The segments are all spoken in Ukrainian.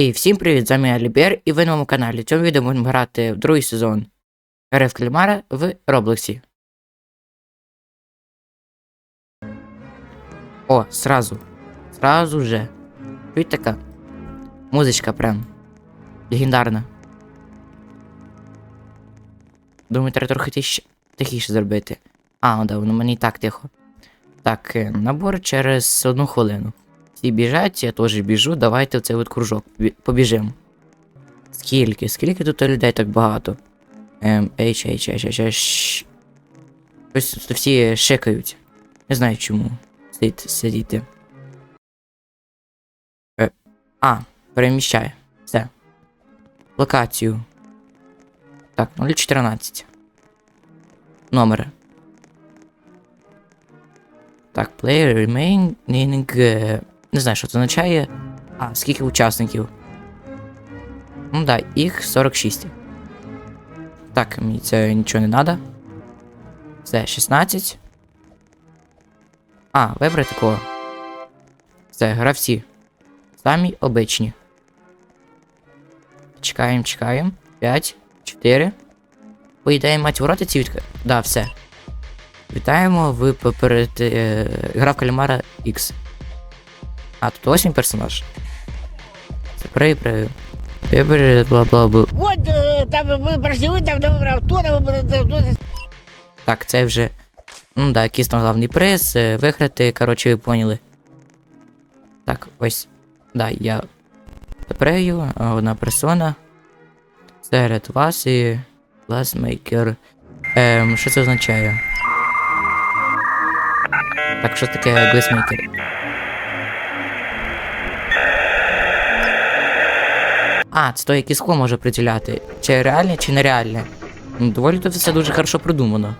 І всім привіт, з вами Алібер і ви на моєму каналі. В цьому відео будемо грати в другий сезон гри в кальмара в Роблоксі. О, сразу. Сразу же. Чуть така. Музичка прям. Легендарна. Думаю, треба трохи тиш... тихіше зробити. А, ну да, воно мені і так тихо. Так, е, набор через одну хвилину. Всі біжать, я теж біжу, давайте в цей от кружок бі- побіжимо. Скільки? Скільки тут людей так багато? Ем, ейч, ейч, ейч, ейч, ейч. Ось тут всі шикають. Не знаю чому. Сидіти, сидіти. Е, а, переміщай. Все. Локацію. Так, 014. Номери. Так, player remaining. Не знаю, що це означає. А, скільки учасників? Ну да, їх 46. Так, мені це нічого не треба. Все, 16. А, вибрати кого. Все, гравці. Самі обичні. Чекаємо, чекаємо. 5, 4. По ідеї мать ворота ці відкрити. Да, все. Вітаємо, ви поперед е, в кальмара X. А, тут ось він персонаж. Це при при. Вибери, бла бла бла. Вот э, там мы прошли, вы там выбрал то, там выбрал то, то. Так, це вже. Ну да, якийсь там главний приз, е, виграти, коротше, ви поняли. Так, ось. Да, я прею, а одна персона. Серед вас і. Глазмейкер. Ем, що це означає? Так, що таке глазмейкер? А, це той, який скло може приділяти. Чи реальне, чи нереальне. Ну, доволі тут все дуже хорошо продумано.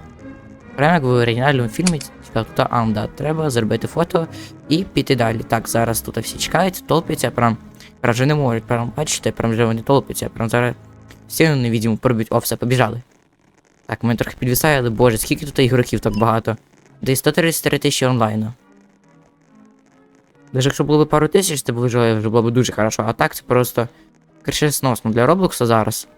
Прямо як в оригінальному фільмі, тут а, да, треба зробити фото і піти далі. Так, зараз тут всі чекають, толпяться, прям, прям вже не можуть, прям бачите, прям вже вони толпяться, прям зараз стіну невидиму проб'ють, о, все, побіжали. Так, ми трохи підвисає, але боже, скільки тут ігроків так багато. Десь 133 тисячі онлайну. Даже якщо було б пару тисяч, це було вже було б дуже хорошо, а так це просто кришесносно для Роблокса зараз.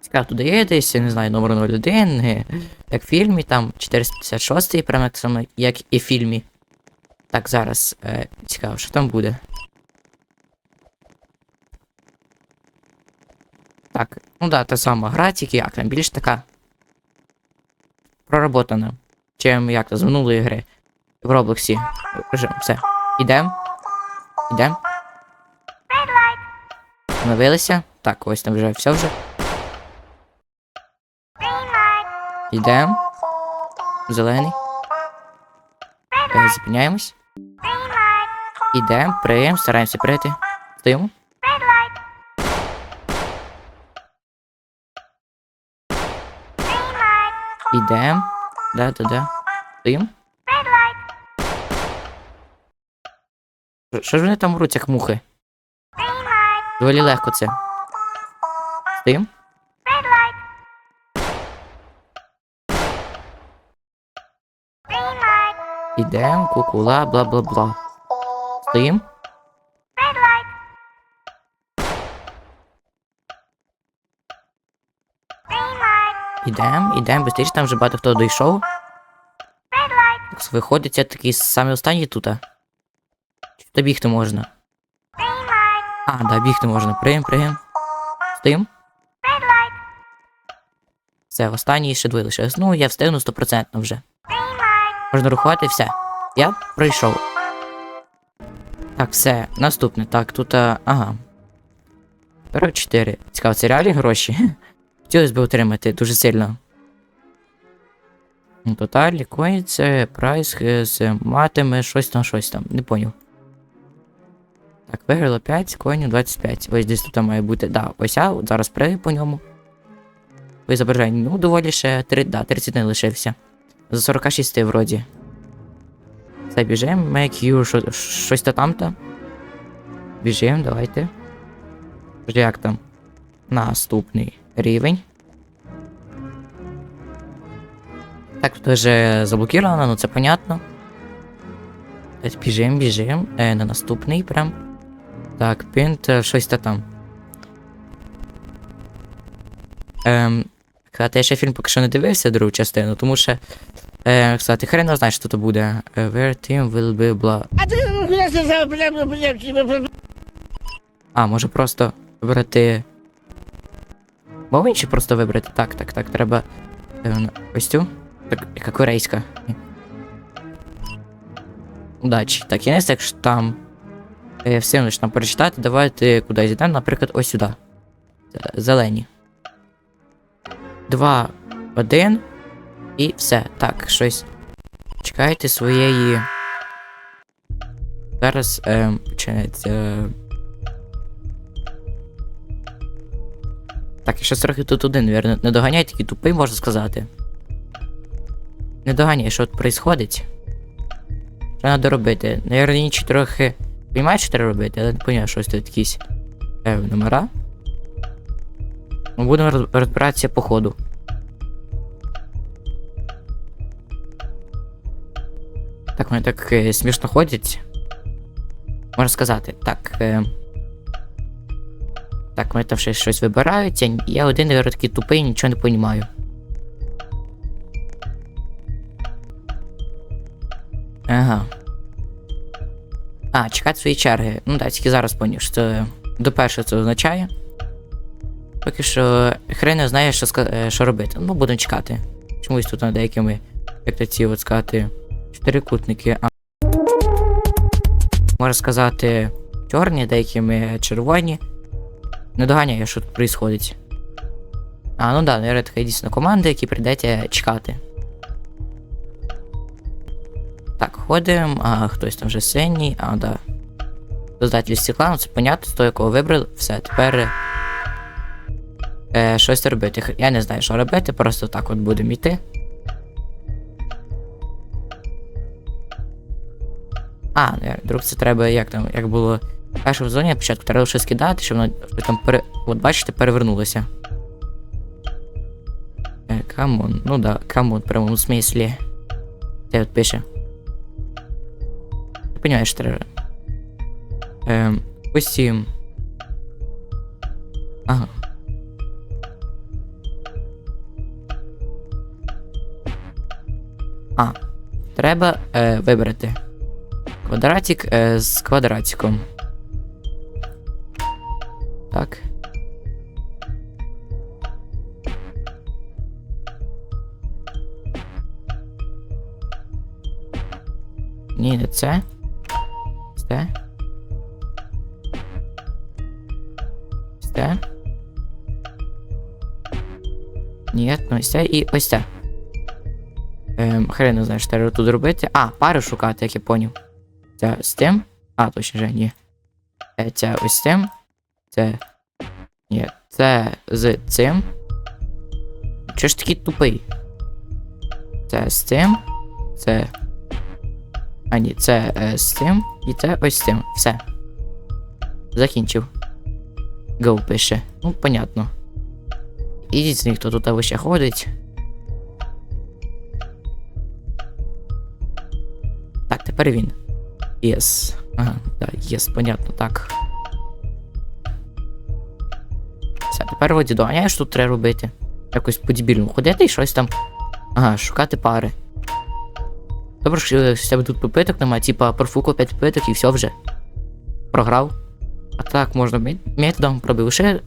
Цікаво, туди є десь, я не знаю, номер 01, е, як в фільмі, там 456, прямо так само, як і в фільмі. Так, зараз. Е, цікаво, що там буде. Так, ну да, та сама гра, тільки як там більш така. Проработана. Чим як то з минулої гри. В Роблоксі. Все. Ідем. Ідем. Остановилися. Так, ось там вже все вже. Ідем. Зелений. Зупиняємось. Ідем, приєм, стараємося прийти. Стоїмо. Ідем. Да, да, да. Стоїмо. Що- ж вони там вруть, як мухи? Доволі легко це. Стоїм. Ідем, кукула, бла бла бла. Стоїм. Ідем, ідем, быстріше, там вже багато хто дійшов. Так, виходить, я такий самий останній тут. То можна? А, да, бігти можна. Прийм, прийм. Стоїм. Все, останній ще двоє лишилось. Ну, я встигну стопроцентно вже. Можна рахувати, все. Я пройшов. Так, все, наступне. Так, тут. а, Ага. 44. Цікаво, це реальні гроші? Хотілося б отримати дуже сильно. Ну, Тоталь, лікується, прайс, матиме, щось там, щось там. Не поняв. Так, виграло 5, коїнів 25. Ось десь тут має бути. Да, ось я зараз пригаю по ньому. Ви зображення, ну, доволі ще 3, да, 30 не лишився. За 46 вроді. Все, біжимо, make you що, щось то там-то. Біжимо, давайте. Як там? Наступний рівень. Так, тут вже заблокировано, ну це понятно. Ось Біжим, біжим. Е, на наступний прям. Так, пінт, е, щось та там. Ем, Кстати, я ще фільм поки що не дивився другу частину, тому що. Е, кстати, хрен знає, що тут буде. Е, Where team will be blah. А ти. А, може просто вибрати. Мову чи просто вибрати? Так, так, так, треба. Е, ось цю. Так, яка корейська. Удачі. Так, я не знаю, якщо там. Е, лиш нам перечитати, давайте кудись йдемо, наприклад, ось сюди. Зелені. Два, один. І все. Так, щось. Чекайте своєї. Зараз е, починається. е, Так, я щось трохи тут один, вірно. Не доганяй такий тупий, можна сказати. Не доганяй, що тут происходить. Що треба робити? Наверно, інші трохи. Поймаєш, що треба робити, але не поняв, що ось тут якісь е, номера. Ми будемо розбиратися по ходу. Так, вони так е, смішно ходять. Можна сказати, так. Е, так, вони там ще щось вибираються. Я один, наверное, такий тупий, нічого не понімаю. Ага. А, чекати свої черги. Ну так, тільки зараз поняв, що це до першого це означає. Поки що хрен не знає, що, е, що робити. Ну, будемо чекати. Чомусь тут над деякими, як то ці от сказати, чотирикутники. А... Можна сказати, чорні, деякими червоні. Не доганяю, що тут происходить. А, ну да, наверное, така дійсно команда, які прийдеться чекати. Так, ходимо, а хтось там вже синій, а, да. Создатель стекла, ну це понятно, того, якого вибрали. Все, тепер. Е, щось робити. Я не знаю, що робити, просто так от будемо йти. А, ну, друг, це треба, як там, як було в першому зоні, спочатку треба щось кидати, щоб воно там пере... От бачите, перевернулося. Е, камон, ну да, камон, в прямому смислі. Це от пише. Понімаєш, треба. Ем, усім. Ага. А, треба е, вибрати квадратик е, з квадратиком. Так. Ні, не. Це. Ось це і ось це. Ем, хрен не знаю, що треба тут робити. А, пари шукати, як я поняв. Це з тим. А, точно вже ні. Це ось з тим. Це. Ні, це з цим. Чого ж такий тупий? Це з цим. Це. А ні, це е, з цим. І це ось з цим. Все. Закінчив. Go пише. Ну, понятно. Ідіть з тут вище ходить. Так, тепер він. Yes. Ага, да, yes, понятно, так. Все, тепер воді доганяєш, що тут треба робити. Якось по-дебільному ходити і щось там. Ага, шукати пари. Добре, що в тебе тут попиток немає, типа профукав 5 попиток і все вже. Програв. А так можна методом пробив ще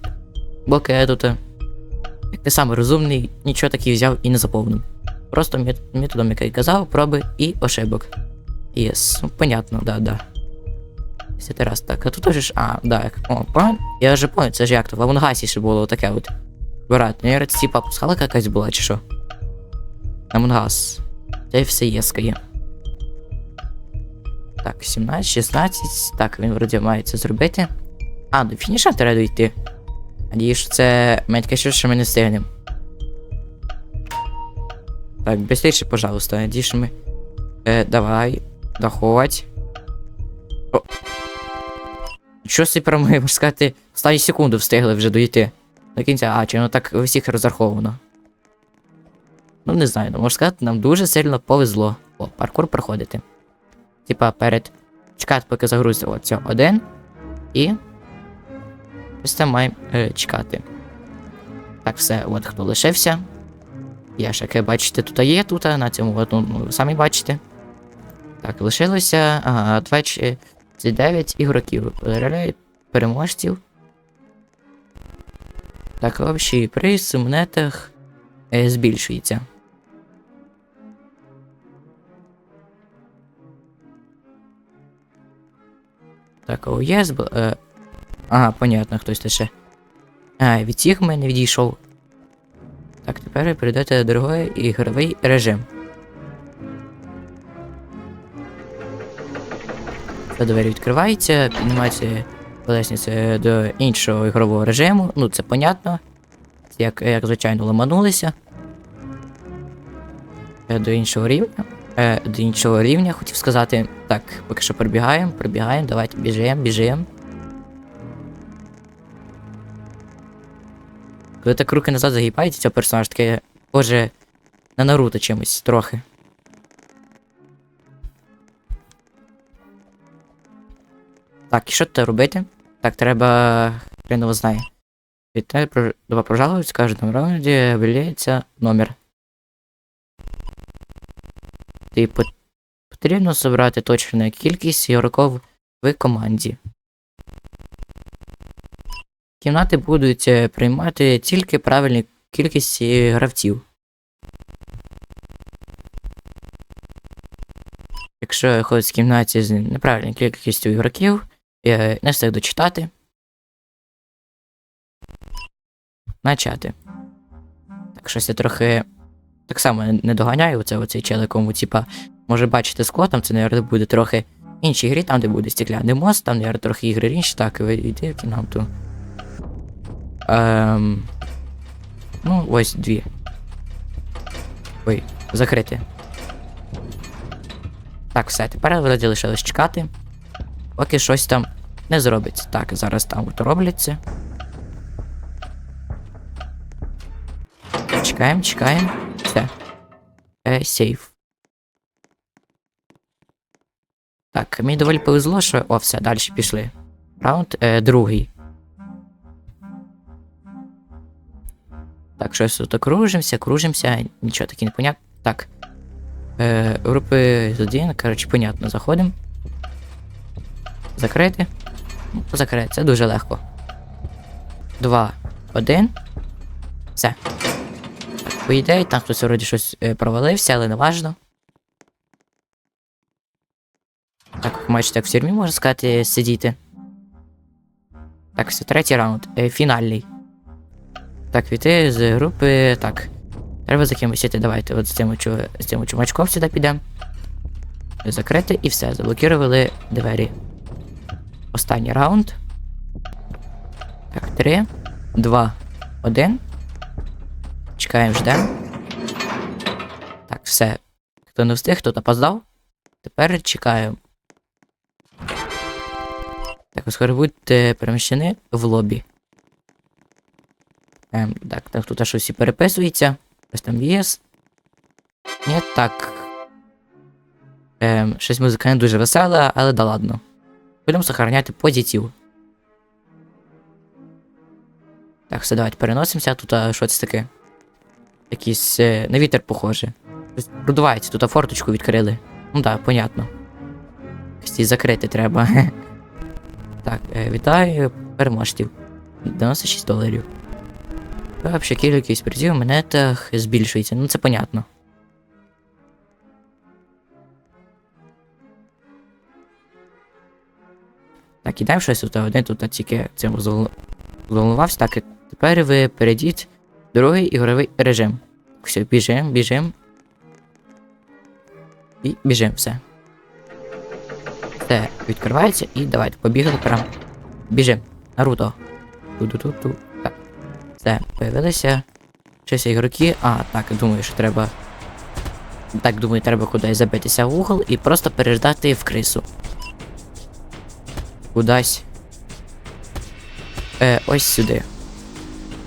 блоки тут. Як ти саме розумний, нічого такий взяв і не заповнив. Просто мет- методом, який казав, проби і ошибок. Єс, ну понятно, да, да. Десятий раз. Так, а тут теж. А, да, як. О, пон... Я вже понял, це ж як то. В Амонгасі ще було таке от. Брат, ну я типа пускалка якась була, чи що? Амонгас. Це все єскає. Так, 17, 16. Так, він вроді має це зробити. А, до фініша треба дійти. Надію, що це мене таке що, ми не встигнемо. Так, быстріше, пожалуйста. Надію, що ми. Е, давай. Доходь. Що си про ми, можна сказати, останні секунду встигли вже дойти. До кінця, а, чи воно так у всіх розраховано. Ну, не знаю, ну можна сказати, нам дуже сильно повезло. О, паркур проходити. типа, перед. Чекати, поки загрузиться оце один. І. Ось там маємо е, чекати. Так, все, от хто лишився. Я ж, як ви бачите, тут є, тут, на цьому от, ну, ви самі бачите. Так, лишилося ага, 29 ігроків. Переглядають переможців. Так, общий приз у монетах е, збільшується. Так, о, є. Е... Ага, понятно, хтось ще. А, від цих мене відійшов. Так, тепер перейдете до другий ігровий режим. Та двері відкриваються, піднімається колесниця до іншого ігрового режиму. Ну, це понятно. Як, як звичайно, ламанулися. Е, До іншого рівня. Е, до іншого рівня хотів сказати. Так, поки що пробігаємо, пробігаємо, давайте біжимо, біжимо. Коли так руки назад загибається, цей персонаж таке схоже на Наруто чимось трохи. Так, і що тут робити? Так, треба. Хрен його знає. Вітаю, про... добро пожаловать, в каждом раунде виявляється номер. Ти потрібно зібрати точну кількість ігроків в команді. Кімнати будуть е, приймати тільки правильну кількість е, гравців. Якщо ходить в кімнаті з неправильною кількістю ігроків, я не встиг дочитати. Начати. Так, щось я трохи так само не- доганяю оце оцей челиком, типа, може бачити скло, там це, наверное, буде трохи інші грі, там, де буде стекляний мост, там, наверное, трохи ігри інші, так, ви йди в кімнату. Ем... Ну, ось дві. Ой, закрити. Так, все, тепер вроді лишилось чекати. Поки щось там не зробиться. Так, зараз там робляться. Чекаємо, чекаємо. Все. Е, сейф. Так, мені доволі повезло, що. О, все, далі пішли. Раунд е, другий. Так, щось тут кружимося, кружимося, нічого таки не понятно. Так. Е, групи з коротше, понятно, заходимо. Закрити. Ну, Закрити, це дуже легко. Два, один. Все. Так, по ідеї, там хтось вроді щось е, провалився, але не важно. Так, бачите, так в тюрмі можна сказати, сидіти. Так, все, третій раунд. Е, фінальний. Так, війти з групи. Так. Треба за кимось іти. Давайте от з цим, чу... з цим чумачком сюди підемо. Закрити і все, заблокували двері. Останній раунд. Так, три, два, один. Чекаємо, ждемо. Так, все. Хто не встиг, хто опоздав. Тепер чекаємо. Так, ось будете переміщені в лобі. Ем, так, так, тут щось і переписується. Ось там ЄС. Ні, так. Ем, щось музика не дуже весела, але да ладно. Будемо сохраняти позитив. Так, все, давайте переносимося. Тут а, що це таке? Якийсь е, на вітер похоже. Щось Продувається, тут а, форточку відкрили. Ну так, понятно. Якось її закрити треба. так, е, вітаю переможців. 96 доларів. Вообще кількість призів в монетах збільшується, ну це понятно. Так, ідемо щось тут, один тут тільки цим зол- Так, і тепер ви перейдіть в другий ігровий режим. Все, біжим, біжим. І біжим, все. Все, відкривається і давайте, побігли прям. Біжим. Наруто. Ту-ду-ту-ту. Все, появилися. Щось ігроки. А, так, думаю, що треба. Так, думаю, треба кудись забитися в угол і просто переждати в крису. Кудись. Е, ось сюди.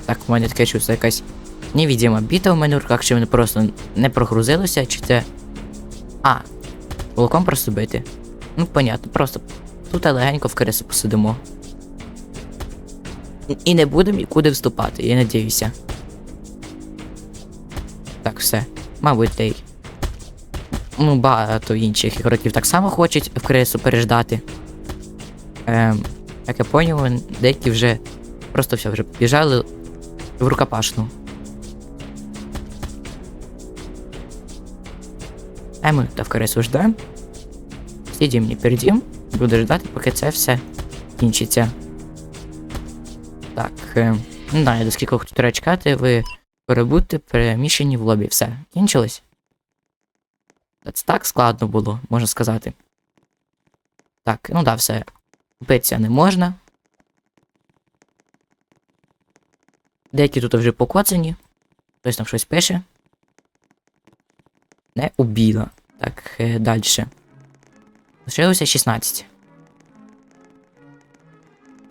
Так, у мене таке чувство якась невідома біта в мене в руках, чи вони просто не прогрузилося, чи це. А, кулаком просто бити. Ну, понятно, просто тут легенько в криси посидимо. І не будемо нікуди вступати, я надіюся. Так, все. Мабуть, та й. Ну, багато інших ігроків так само хочуть в крису переждати. Ем, як я поняв, деякі вже просто все вже біжали в рукопашну. А ми та в крису ждем. Сидім, не передім. Буду ждати, поки це все кінчиться. Так, е, не знаю, до скільки тут треба чекати, ви перебудьте переміщені в лобі. Все, кінчилось? Це так складно було, можна сказати. Так, ну да, все. Битися не можна. Деякі тут вже покоцані. Хтось там щось пише. Не убіла. Так, е, далі. Лишилося 16.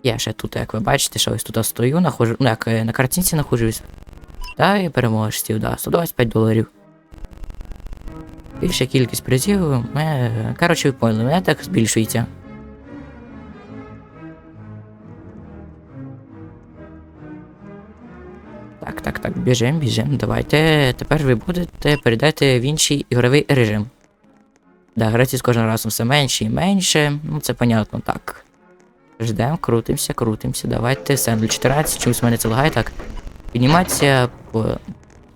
Я ще тут, як ви бачите, що ось тут стою, нахожу, ну як е, на картинці нахожусь. Та і переможців, да, 125 доларів. Більша кількість призів. Мене, коротше, ви поняли, мене так збільшується. Так, так, так, біжим, біжим. Давайте. Тепер ви будете передати в інший ігровий режим. Да, гравці з кожним разом все менше і менше. Ну, це понятно, так. Ждем, крутимося, крутимося. Давайте сендль 14, чомусь в мене це лагає так. Підніматися по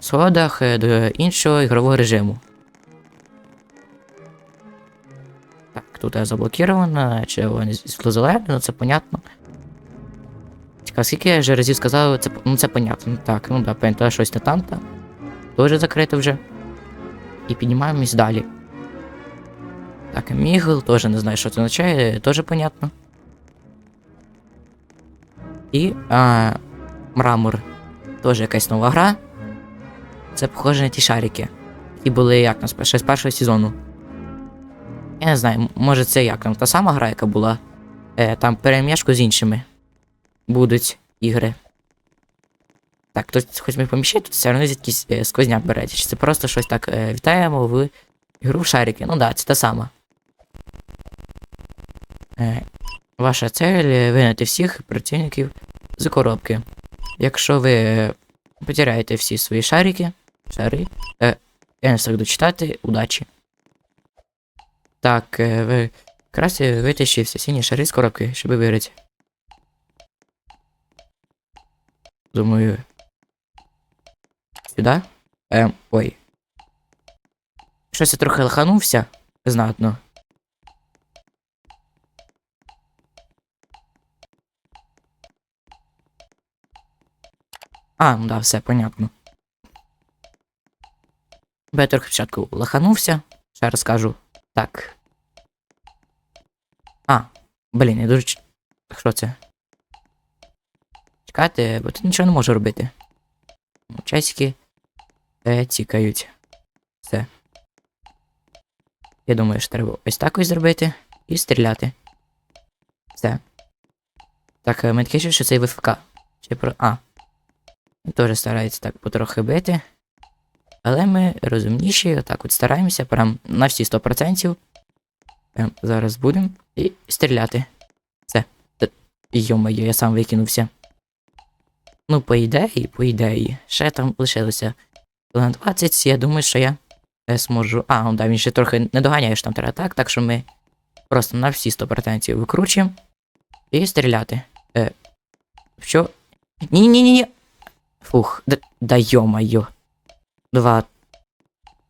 сходах е, до іншого ігрового режиму. Так, тут я заблокировано, чи вони світло ну це понятно. Цікаво, скільки я вже разів сказав, це, ну це понятно. Так, ну да, пам'ятаю, щось не там та Тоже закрито вже. І піднімаємось далі. Так, Мігл, теж не знаю, що це означає, теж понятно. І а, мрамор. Теж якась нова гра. Це похоже на ті шарики. Які були як там, ще з першого сезону. Я не знаю, може це як там та сама гра, яка була. Е, там перемішку з іншими. Будуть ігри. Так, хтось хоч ми поміщає, тут все одно якийсь е, сквозняк береться. Чи це просто щось так е, вітаємо в ігру в шарики. Ну да, це та сама. Е, ваша цель вигнати всіх працівників з коробки. Якщо ви потеряєте всі свої шарики, шари, е, я не встиг дочитати, удачі. Так, е, ви краще витащи всі сині шари з коробки, щоб виграти. Думаю. Сюди? Ем, ой. Щось я трохи лоханувся знатно. А, ну да, все понятно. Бо я спочатку лоханувся. Ще раз кажу. Так. А, блін, я дуже. ч- Що це? Чекайте, бо тут нічого не можу робити. Ну, Часики е, тікають. Все. Я думаю, що треба ось так ось зробити і стріляти. Все. Так, е, ми таке, що це ВФК. Чи про. А. Теж старається так потрохи бити. Але ми розумніші, отак от стараємося прям на всі 100%. Прям зараз будемо і стріляти. Все. Йо-моє, я сам викинувся. Ну, по ідеї, по ідеї. Ще там лишилося хвилин 20, я думаю, що я е, зможу. А, ну да, він ще трохи не доганяє, що там треба так, так що ми просто на всі 100% викручуємо і стріляти. Е, що? Ні-ні-ні. Фух, да, да йо-моє. Два.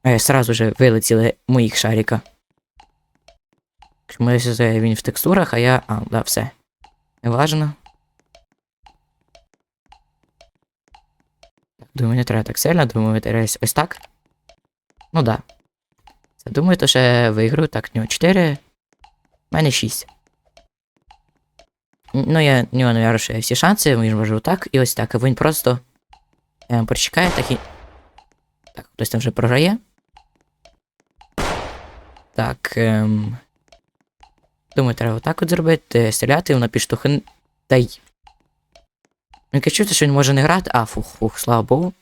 Е, сразу же вилетіли моїх шарика. Чому він в текстурах, а я. А, да, все. Неважно. Думаю, не треба так сильно, думаю, десь ось так. Ну да. Це, думаю, то ще виграю. Так, в нього 4. У мене 6. Ну, я в нього, ще всі шанси, він може так, і ось так. І він просто е, прочекає так і. Так, хтось там вже програє. Так. Ем... Думаю, треба отак от зробити, стріляти, воно підштовхне. Та й. Ну, яке чути, що він може не грати. А, фух, фух, слава Богу.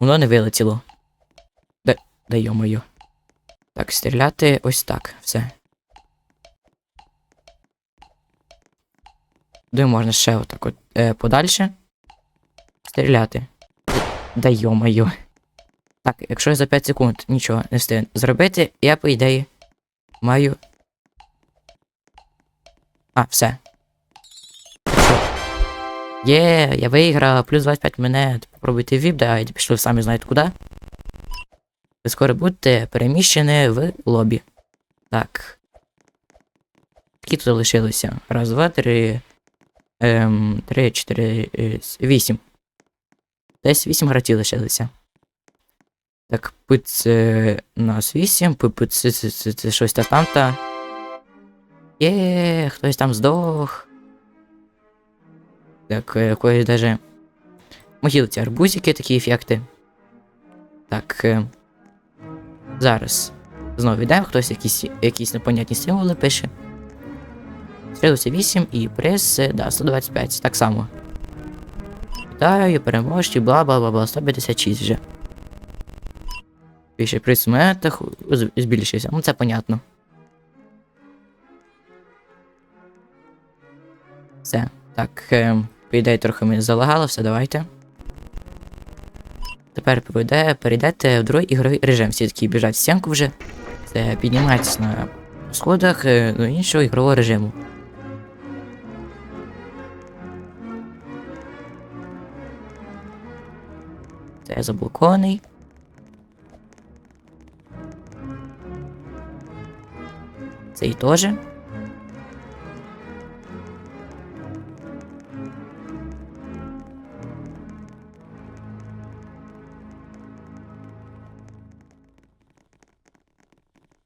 Воно не вилетіло. Да, да йо-моє. Так, стріляти ось так, все. Де можна ще отак от е, подальше стріляти. Да йо-моє. Так, якщо я за 5 секунд нічого не встигну зробити, я, по ідеї, маю. А, все. Є, я виграв, плюс 25 монет. Попробуйте віп, дайте, пішли самі знаєте куди. Ви скоро будете переміщені в лобі. Так. Які тут залишилися? Раз, два, три. Ем, три, чотири, е, вісім. Десь вісім гравців лишилися. Так, пиц нас вісім, пиц це, щось та там та. Є, хтось там здох. Так, е, якоїсь даже. Могилці арбузики, такі ефекти. Так. Е, зараз. Знову йдемо, хтось якісь, якісь непонятні символи пише. Стрілося 8 і приз, е, да, 125, так само. Вітаю, переможці, бла бла бла бла, 156 вже. Більше монетах з- збільшився, ну це понятно. Все. Так, е, ідеї трохи ми залагало, все, давайте. Тепер поведе, перейдете в другий ігровий режим. Всі такі біжать в стінку вже. Це піднімаєтесь на сходах е, до іншого ігрового режиму. Це заблокований. Цей теж.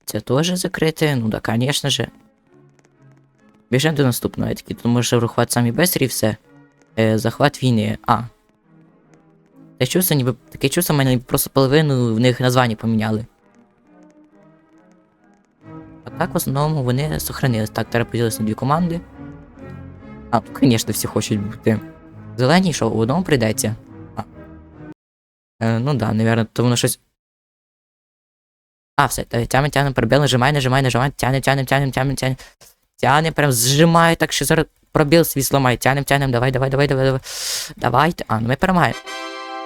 Це теж закрите, ну да, конечно же. Біжимо до наступного, я такий тут може врахувати самі бестрі і все. Е, захват війни. А. Те чувство, ніби таке чувство, мене просто половину в них названня поміняли. А так в основному вони сохранились. Так, тепер поділилися на дві команди. А, ну, звісно, всі хочуть бути. Зелені, що в одному прийдеться. А. Е, ну да, навірно, то воно щось. А, все, тягне, тягне, пробіл, нажимай, нажимай, нажимай, тягне, тягне, тягне, тягне, тягне. Тягне, прям зжимає, так що зараз пробіл свій зламає. Тягнем, тягнем, давай, давай, давай, давай, давай. Давайте. А, ну ми перемагаємо.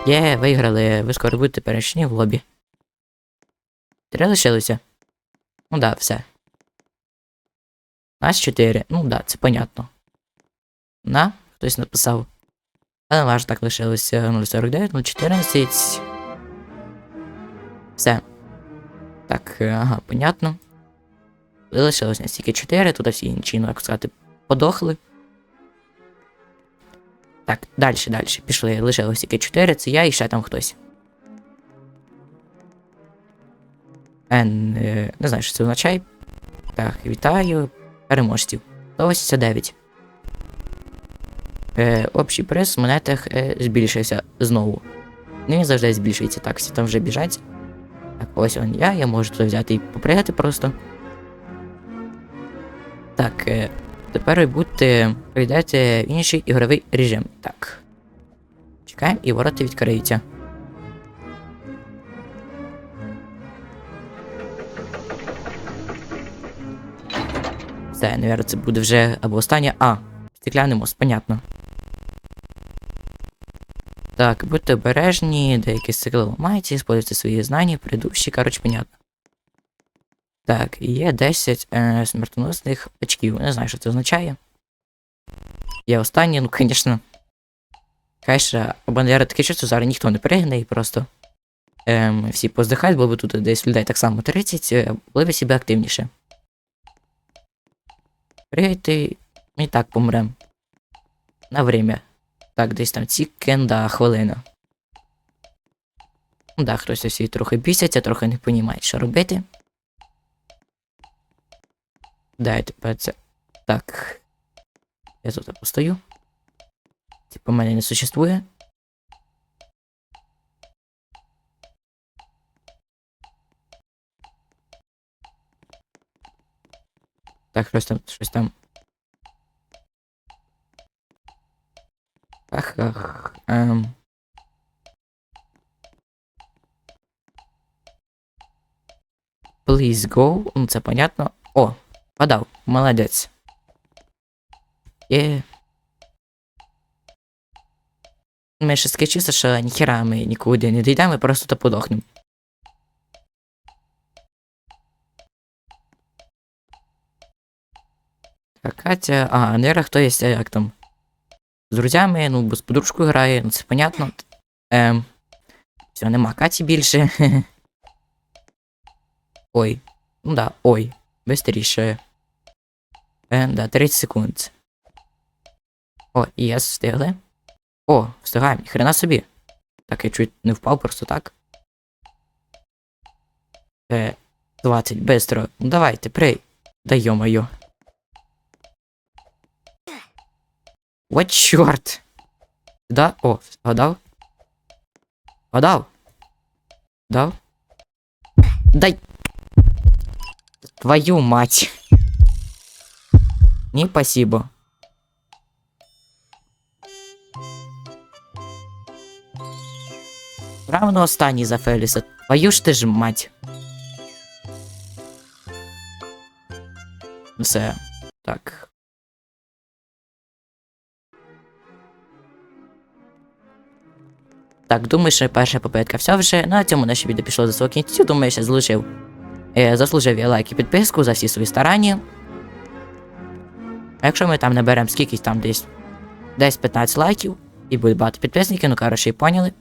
Є, виграли, ви скоро будете перейшли в лобі. Три лишилося? Ну да, все. Нас чотири. Ну да, це понятно. На, хтось написав. Але ваш так лишилося 049, 014. Все. Так, ага, понятно. Лишилось нас тільки 4, тут всі інші, ну як сказати, подохли. Так, далі, далі. Пішли. Лишилось тільки 4, це я і ще там хтось. Н. е, Не знаю, що це означає. Так, вітаю. Переможців. 189. Е, общий приз в монетах е, збільшився знову. Він завжди збільшується. Так, всі там вже біжать. Так, ось он я, я можу тут взяти і попригати просто. Так, е, тепер ви будете прийдете в інший ігровий режим. Так. Чекаємо і ворота відкриються. Все, навірно, це буде вже або останнє. А, стекляний мост, понятно. Так, будьте обережні, деякі цикли ламаються, используйте свої знання, предыдущі, коротше, понятно. Так, є 10 е, смертоносних очків. Не знаю, що це означає. Є останнє, ну, звісно. Хай ще, наверное, таке чувство, зараз ніхто не перегне і просто. Ем, всі поздихають, було б тут десь людей так само 30, е, були б себе активніше. Пригайте і так помрем. На время. Так, десь там цікен, да, хвилина. Да, хтось всі трохи бісяться, трохи не понімають, що робити. Да, тепер це. Так. Я тут постою. Типа мене не существує. Так, щось там, щось там. Ах, ах. Ем. Please go. Ну, це понятно. О, подав. Молодець. Є. ми ще скачуся, що ніхера ми нікуди не дійдемо, ми просто то подохнемо. Так, Катя, а, Нера хто є, як там? З друзями, ну, з подружкою грає, ну це понятно. Ем. Все, нема Каті більше. Ой. Ну да, ой. Бистріше. Е, да, 30 секунд. О, єс, встигли. О, встигаємо, хрена собі. Так, я чуть не впав просто так. Е, 20, бистро. Ну давайте, прий. Да йо-моє. От чорт. Да? О, гадав? Гадав? Дав? Дай. Твою мать. Ні, спасибо. Равно останній за Феліса. Твою ж ти ж мать. Все. Так. Так, думаю, що перша попитка все вже. На цьому наше відео пішло за свого кінцю. Думаю, що залишив. Е, заслужив я лайк і підписку за всі свої старання. А якщо ми там наберемо скількись там десь десь 15 лайків і буде багато підписників, ну коротше, і поняли.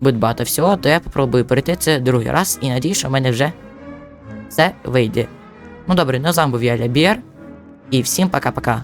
Буде багато всього, то я попробую перейти це другий раз і надію, що в мене вже все вийде. Ну добре, ну з вами був я Лябір. І всім пока-пока.